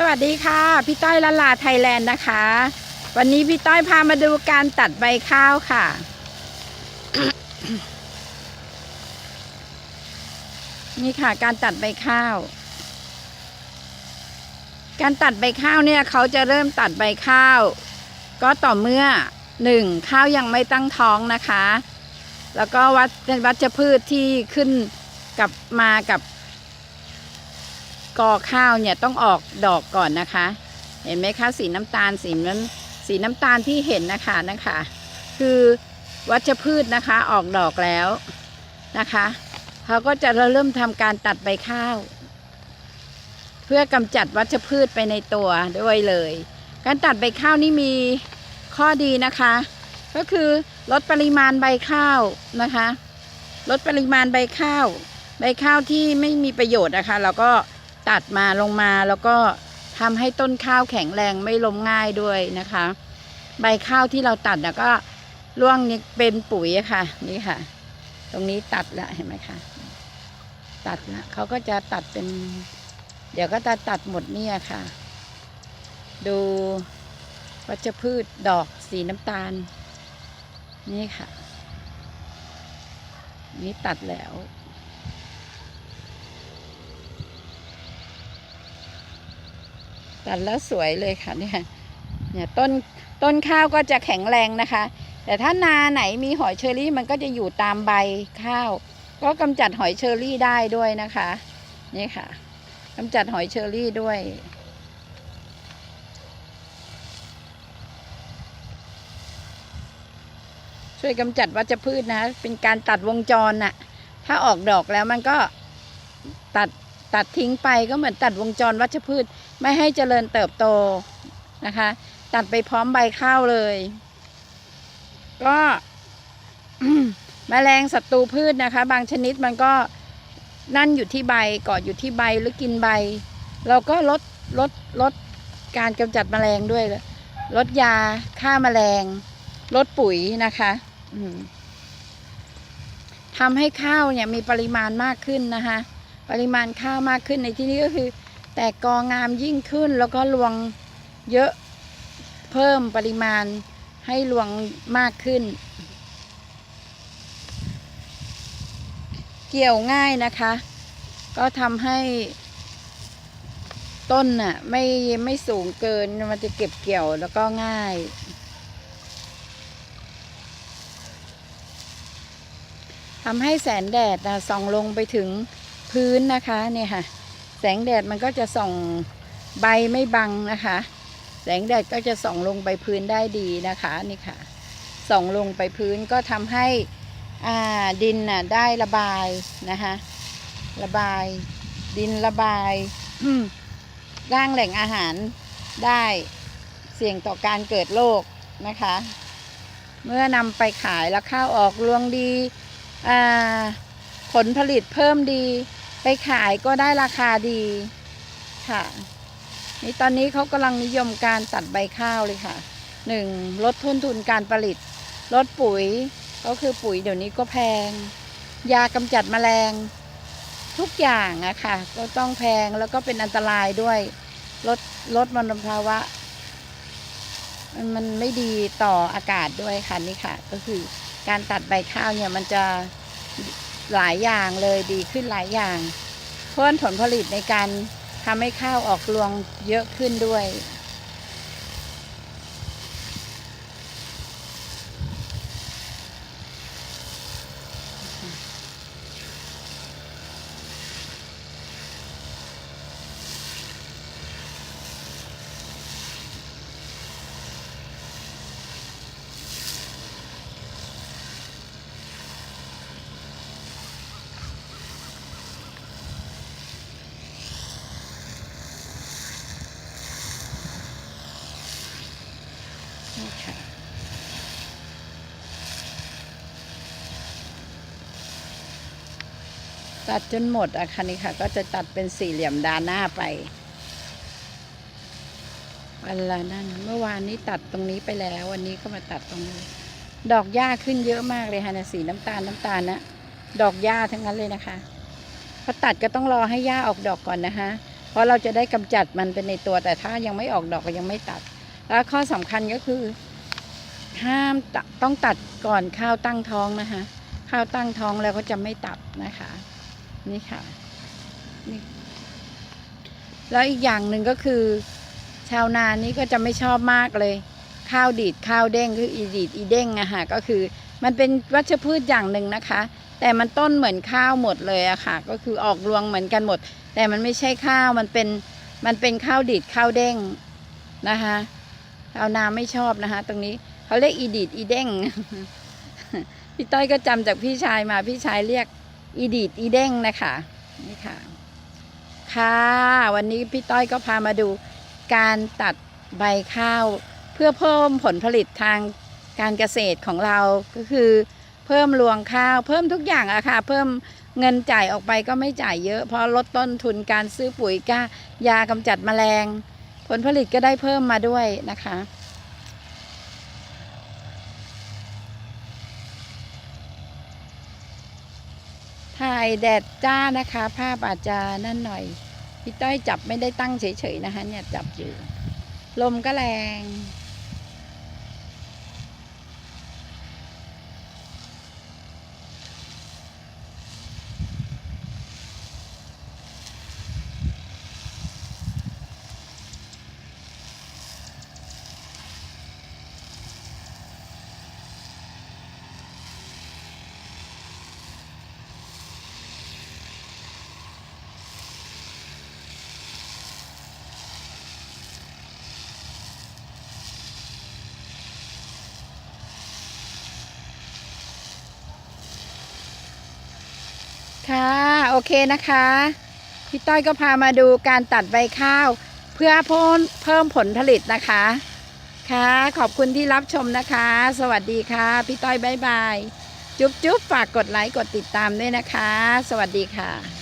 สวัสดีค่ะ พี่ต้อยละลาไทยแลนด์นะคะ วันนี้พี่ต้อยพามาดูการตัดใบข้าวค่ะ นี่ค่ะ การตัดใบข้าว การตัดใบข้าวเนี่ยเขาจะเริ่มตัดใบข้าว ก็ต่อเมื่อหนึ่งข้าวยังไม่ตั้งท้องนะคะ แล้วก็วัดวัชพืชที่ขึ้นกับมากับ กอข้าวเนี่ยต้องออกดอกก่อนนะคะ เห็นไหมคะสีน้ำตาลสีน้ำสีน้ำตาลที่เห็นนะคะนะคะ คือวัชพืชนะคะออกดอกแล้วนะคะเขาก็จะเริ่มทำการตัดใบข้าว เพื่อกำจัดวัชพืชไปในตัวด้วยเลย การตัดใบข้าวนี่มีข้อดีนะคะ ก็คือลดปริมาณใบข้าวนะคะ ลดปริมาณใบข้าว ใบข้าวที่ไม่มีประโยชน์นะคะเราก็ ตัดมาลงมาแล้วก็ทำให้ต้นข้าวแข็งแรงไม่ล้มง่ายด้วยนะคะ ใบข้าวที่เราตัดนะก็ร่วงนี่เป็นปุ๋ยค่ะ นี่ค่ะ ตรงนี้ตัดละเห็นไหมคะตัดละเขาก็จะตัดเป็น เดี๋ยวก็จะตัดหมดเนี่ยค่ะ ดูวัชพืชดอกสีน้ำตาล นี่ค่ะ นี่ตัดแล้ว ตัดแล้วสวยเลยค่ะเนี่ยเนี่ยต้นต้นข้าวก็จะแข็งแรงนะคะ แต่ถ้านาไหนมีหอยเชอรี่มันก็จะอยู่ตามใบข้าว ก็กำจัดหอยเชอรี่ได้ด้วยนะคะ นี่ค่ะกำจัดหอยเชอรี่ด้วยช่วยกำจัดวัชพืชนะเป็นการตัดวงจรน่ะ ถ้าออกดอกแล้วมันก็ตัดตัดทิ้งไปก็เหมือนตัดวงจรวัชพืช ไม่ให้เจริญเติบโตนะคะ ตัดไปพร้อมใบข้าวเลย ก็แมลงศัตรูพืชนะคะ บางชนิดมันก็นั่นอยู่ที่ใบเกาะอยู่ที่ใบหรือกินใบ เราก็ลดลดลดการกำจัดแมลงด้วยลดยาฆ่าแมลง ลดปุ๋ยนะคะทำให้ข้าวเนี่ยมีปริมาณมากขึ้นนะคะ ปริมาณข้าวมากขึ้นในที่นี้ก็คือ แตกกองามยิ่งขึ้นแล้วก็รวงเยอะเพิ่มปริมาณให้รวงมากขึ้น เกี่ยวง่ายนะคะ ก็ทำให้ต้นน่ะไม่ไม่สูงเกินมันจะเก็บเกี่ยวแล้วก็ง่าย ทำให้แสงแดดนะส่องลงไปถึงพื้นนะคะเนี่ยค่ะ แสงแดดมันก็จะส่องใบไม่บังนะคะ แสงแดดก็จะส่องลงไปพื้นได้ดีนะคะนี่ค่ะ ส่องลงไปพื้นก็ทำให้อ่าดินน่ะได้ระบายนะคะระบายดินระบายร่างแหล่งอาหารได้เสี่ยงต่อการเกิดโรคนะคะ เมื่อนำไปขายแล้วข้าวออกรวงดีอ่าผลผลิตเพิ่มดี ไปขายก็ได้ราคาดีค่ะ นี่ตอนนี้เขากำลังนิยมการตัดใบข้าวเลยค่ะหนึ่งลดต้นทุนการผลิต ลดปุ๋ยก็คือปุ๋ยเดี๋ยวนี้ก็แพง ยากำจัดแมลง ทุกอย่างอะค่ะ ก็ต้องแพงแล้วก็เป็นอันตรายด้วยลดลดมลภาวะมันมันไม่ดีต่ออากาศด้วยค่ะนี่ค่ะ ก็คือการตัดใบข้าวเนี่ยมันจะ หลายอย่างเลยดีขึ้นหลายอย่าง เพิ่มผลผลิตในการทำให้ข้าวออกรวงเยอะขึ้นด้วย นี่ค่ะตัดจนหมดอะค่ะนี่ค่ะ ก็จะตัดเป็นสี่เหลี่ยมด้านหน้าไปวันละนั่นเมื่อวานนี้ตัดตรงนี้ไปแล้ว วันนี้ก็มาตัดตรงนี้ ดอกหญ้าขึ้นเยอะมากเลยค่ะนะสีน้ำตาลน้ำตาลนะดอกหญ้าทั้งนั้นเลยนะคะพอตัดก็ต้องรอให้หญ้าออกดอกก่อนนะคะ เพราะเราจะได้กำจัดมันเป็นในตัวแต่ถ้ายังไม่ออกดอกก็ยังไม่ตัด แล้วข้อสำคัญก็คือ ห้ามตต้องตัดก่อนข้าวตั้งท้องนะคะ ข้าวตั้งท้องแล้วก็จะไม่ตัดนะคะ นี่ค่ะนี่แล้วอีกอย่างหนึ่งก็คือ ชาวนานี่ก็จะไม่ชอบมากเลย ข้าวดีดข้าวเด้งคืออีดีดอีเด้งอะค่ะก็คือ มันเป็นวัชพืชอย่างหนึ่งนะคะ แต่มันต้นเหมือนข้าวหมดเลยอะค่ะ ก็คือออกรวงเหมือนกันหมด แต่มันไม่ใช่ข้าวมันเป็นมันเป็นข้าวดีดข้าวเด้งนะคะ ชาวนาไม่ชอบนะคะ ตรงนี้เขาเรียกอีดีดอีเด้งพี่ต้อยก็จำจากพี่ชายมาพี่ชายเรียกอีดีดอีเด้งนะคะนี่ค่ะ ค่ะ วันนี้พี่ต้อยก็พามาดูการตัดใบข้าว เพื่อเพิ่มผลผลิตทางการเกษตรของเราก็คือ เพิ่มรวงข้าว เพิ่มทุกอย่างอะค่ะ เพิ่มเงินจ่ายออกไปก็ไม่จ่ายเยอะ เพราะลดต้นทุนการซื้อปุ๋ยก้ายากำจัดแมลง ผลผลิตก็ได้เพิ่มมาด้วยนะคะ ถ่ายแดดจ้านะคะ ภาพอาจจะนั่นหน่อย พี่ต้อยจับไม่ได้ตั้งเฉยๆนะคะ เนี่ยจับอยู่ ลมก็แรง ค่ะ โอเคนะคะ พี่ต้อยก็พามาดูการตัดใบข้าว เพื่อเพิ่มเพิ่มผลผลิตนะคะ ค่ะ ขอบคุณที่รับชมนะคะ สวัสดีค่ะ พี่ต้อยบายบาย จุ๊บจุ๊บฝากกดไลค์ กดติดตามด้วยนะคะ สวัสดีค่ะ